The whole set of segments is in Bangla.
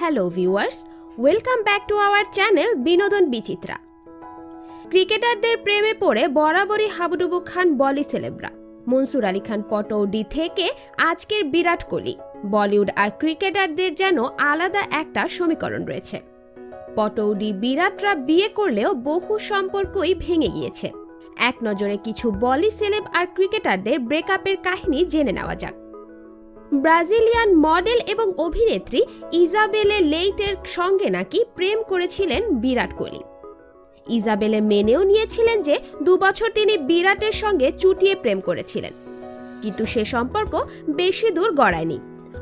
Hello viewers welcome back to our channel Binodon Bichitra ক্রিকেটারদের প্রেমে পড়ে বরাবরই হাবুডুবু খান বলি সেলেবরা মনসুর আলী খান পটৌডি থেকে আজকের বিরাট কোহলি। বলিউড আর ক্রিকেটারদের যেন আলাদা একটা সমীকরণ রয়েছে। পটৌডি বিরাটরা বিয়ে করলেও বহু সম্পর্কই ভেঙে গিয়েছে। এক নজরে কিছু বলি সেলেব আর ক্রিকেটারদের ব্রেকআপের কাহিনী জেনে নেওয়া যাক। ব্রাজিলিয়ান মডেল এবং অভিনেত্রী ইজাবেলে লেইটের সঙ্গে নাকি প্রেম করেছিলেন বিরাট কোহলি। ইজাবেলে মেনেও নিয়েছিলেন যে দুবছর তিনি বিরাটের সঙ্গে চুটিয়ে প্রেম করেছিলেন। কিন্তু সে সম্পর্ক বেশি দূর গড়ায়নি।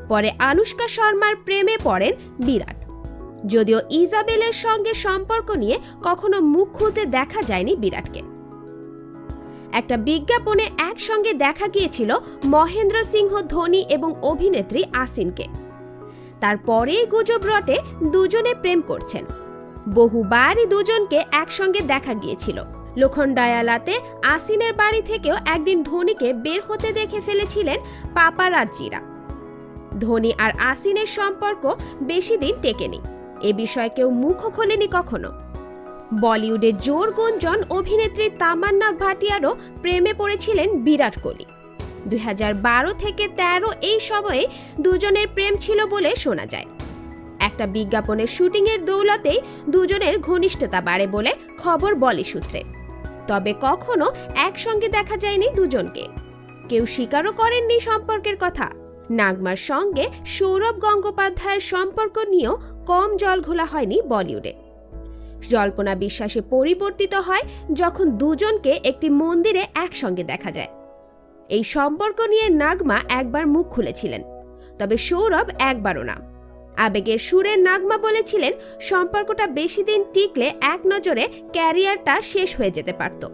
পরে আনুষ্কা শর্মার প্রেমে পড়েন বিরাট। যদিও ইজাবেলের সঙ্গে সম্পর্ক নিয়ে কখনো মুখ খুলতে দেখা যায়নি বিরাটকে। একটা বিজ্ঞাপনে একসঙ্গে দেখা গিয়েছিল মহেন্দ্র সিংহ, ধোনি এবং অভিনেত্রী আসিনকে। তারপরেই গুজব রটে দুজনে প্রেম করছেন। বহুবারই দুজনকে একসঙ্গে দেখা গিয়েছিল। লোখণ্ডায়ালাতে আসিনের বাড়ি থেকেও একদিন ধোনিকে বের হতে দেখে ফেলেছিলেন পাপারাজ্জিরা। ধোনি আর আসিনের সম্পর্ক বেশি দিন টেকেনি। এ বিষয়ে কেউ মুখও খোলেনি কখনো। বলিউডে জোর গুঞ্জন অভিনেত্রী তামান্না ভাটিয়ারও প্রেমে পড়েছিলেন বিরাট কোহলি। দুই হাজার বারো থেকে ১৩ এই সময়ে দুজনের প্রেম ছিল বলে শোনা যায়। একটা বিজ্ঞাপনের শুটিংয়ের দৌলতেই দুজনের ঘনিষ্ঠতা বাড়ে বলে খবর বলে সূত্রে। তবে কখনো একসঙ্গে দেখা যায়নি দুজনকে। কেউ স্বীকারও করেননি সম্পর্কের কথা। নাগমার সঙ্গে সৌরভ গঙ্গোপাধ্যায়ের সম্পর্ক নিয়েও কম জল ঘোলা হয়নি বলিউডে। জল্পনা বিশ্বাসে পরিবর্তিত হয় যখন দুজনকে একটি মন্দিরে একসঙ্গে দেখা যায়। এই সম্পর্ক নিয়ে নাগমা একবার মুখ খুলেছিলেন, তবে সৌরভ একবারও না। আবেগের সুরে নাগমা বলেছিলেন, সম্পর্কটা বেশি দিন টিকলে এক নজরে ক্যারিয়ারটা শেষ হয়ে যেতে পারত।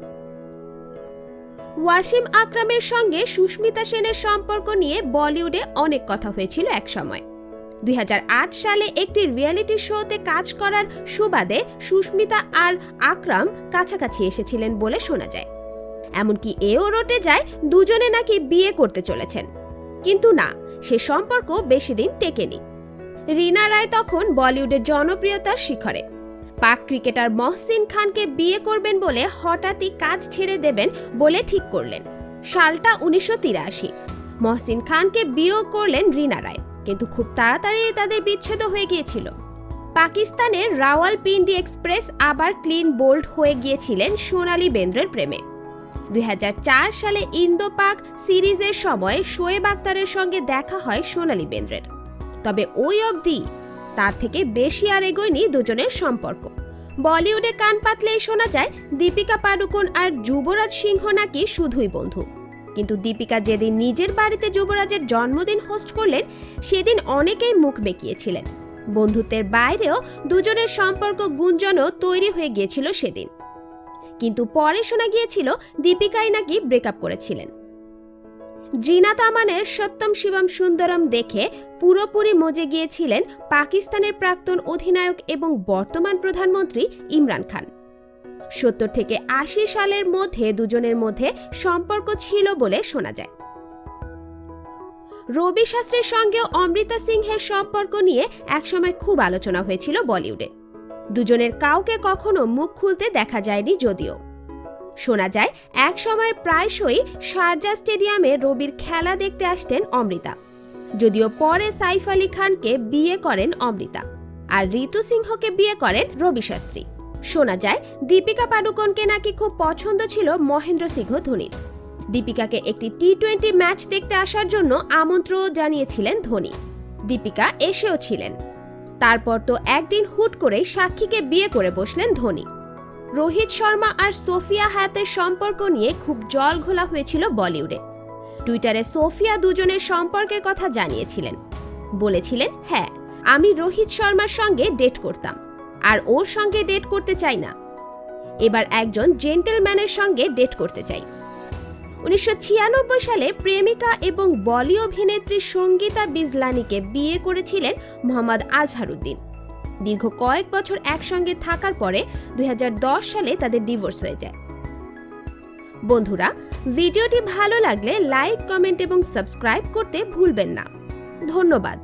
ওয়াসিম আকরামের সঙ্গে সুস্মিতা সেনের সম্পর্ক নিয়ে বলিউডে অনেক কথা হয়েছিল একসময়। দুই হাজার আট সালে একটি রিয়েলিটি শোতে কাজ করার সুবাদে সুস্মিতা আর আকরাম কাছাকাছি এসেছিলেন বলে শোনা যায়। এমনকি এও রটে যায়, দুজনে নাকি বিয়ে করতে চলেছেন। কিন্তু না, সে সম্পর্ক বেশি দিন টেকেনি। রিনা রায় তখন বলিউডের জনপ্রিয়তার শিখরে। পাক ক্রিকেটার মহসিন খানকে বিয়ে করবেন বলে হঠাৎই কাজ ছেড়ে দেবেন বলে ঠিক করলেন। সালটা উনিশশো তিরাশি। মহসিন খানকে বিয়েও করলেন রিনা রায়। কিন্তু খুব তাড়াতাড়ি তাদের বিচ্ছেদ হয়ে গিয়েছিল। পাকিস্তানের রাওয়ালপিন্ডি এক্সপ্রেস আবার ক্লিন বোল্ড হয়ে গিয়েছিলেন সোনালী বেন্দ্রের প্রেমে। দু হাজার চার সালে ইন্দো পাক সিরিজের সময় শোয়েব আক্তারের সঙ্গে দেখা হয় সোনালী বেন্দ্রের। তবে ওই অবধি তার থেকে বেশি আর এগোয়নি দুজনের সম্পর্ক। বলিউডে কান পাতলেই শোনা যায়, দীপিকা পাডুকোন আর যুবরাজ সিংহ নাকি শুধুই বন্ধু। কিন্তু দীপিকা যেদিন নিজের বাড়িতে যুবরাজের জন্মদিন হোস্ট করলেন, সেদিন অনেকেই মুখ বেঁকিয়েছিলেন। বন্ধুত্বের বাইরেও দুজনের সম্পর্ক গুঞ্জনও তৈরি হয়ে গিয়েছিল সেদিন। কিন্তু পরে শোনা গিয়েছিল দীপিকাই নাকি ব্রেকআপ করেছিলেন। জিনা তামানের সত্যম শিবম সুন্দরম দেখে পুরোপুরি মজে গিয়েছিলেন পাকিস্তানের প্রাক্তন অধিনায়ক এবং বর্তমান প্রধানমন্ত্রী ইমরান খান। সত্তর থেকে আশি সালের মধ্যে দুজনের মধ্যে সম্পর্ক ছিল বলে শোনা যায়। রবি শাস্ত্রীর সঙ্গে অমৃতা সিংহের সম্পর্ক নিয়ে একসময় খুব আলোচনা হয়েছিল বলিউডে। দুজনের কাউকে কখনো মুখ খুলতে দেখা যায়নি যদিও। শোনা যায় এক সময় প্রায়শই শারজা স্টেডিয়ামে রবির খেলা দেখতে আসতেন অমৃতা। যদিও পরে সাইফ আলী খানকে বিয়ে করেন অমৃতা, আর ঋতু সিংহকে বিয়ে করেন রবি শাস্ত্রী। শোনা যায়, দীপিকা পাডুকোনকে নাকি খুব পছন্দ ছিল মহেন্দ্র সিংহ ধোনির। দীপিকাকে একটি টি টোয়েন্টি ম্যাচ দেখতে আসার জন্য আমন্ত্রণ জানিয়েছিলেন ধোনি। দীপিকা এসেও ছিলেন। তারপর তো একদিন হুট করেই সাক্ষীকে বিয়ে করে বসলেন ধোনি। রোহিত শর্মা আর সোফিয়া হায়াতের সম্পর্ক নিয়ে খুব জল ঘোলা হয়েছিল বলিউডে। টুইটারে সোফিয়া দুজনের সম্পর্কের কথা জানিয়েছিলেন। বলেছিলেন হ্যাঁ আমি রোহিত শর্মার সঙ্গে ডেট করতাম। আর ওর সঙ্গে ডেট করতে চাই না। এবার একজন জেন্টেলম্যানের সঙ্গে ডেট করতে চাই। উনিশশো ছিয়ানব্বই সালে প্রেমিকা এবং বলি অভিনেত্রী সঙ্গীতা বিজলানিকে বিয়ে করেছিলেন মোহাম্মদ আজহারুদ্দিন দীর্ঘ কয়েক বছর একসঙ্গে থাকার পরে দুই হাজার দশ সালে তাদের ডিভোর্স হয়ে যায়। বন্ধুরা, ভিডিওটি ভালো লাগলে লাইক কমেন্ট এবং সাবস্ক্রাইব করতে ভুলবেন না। ধন্যবাদ।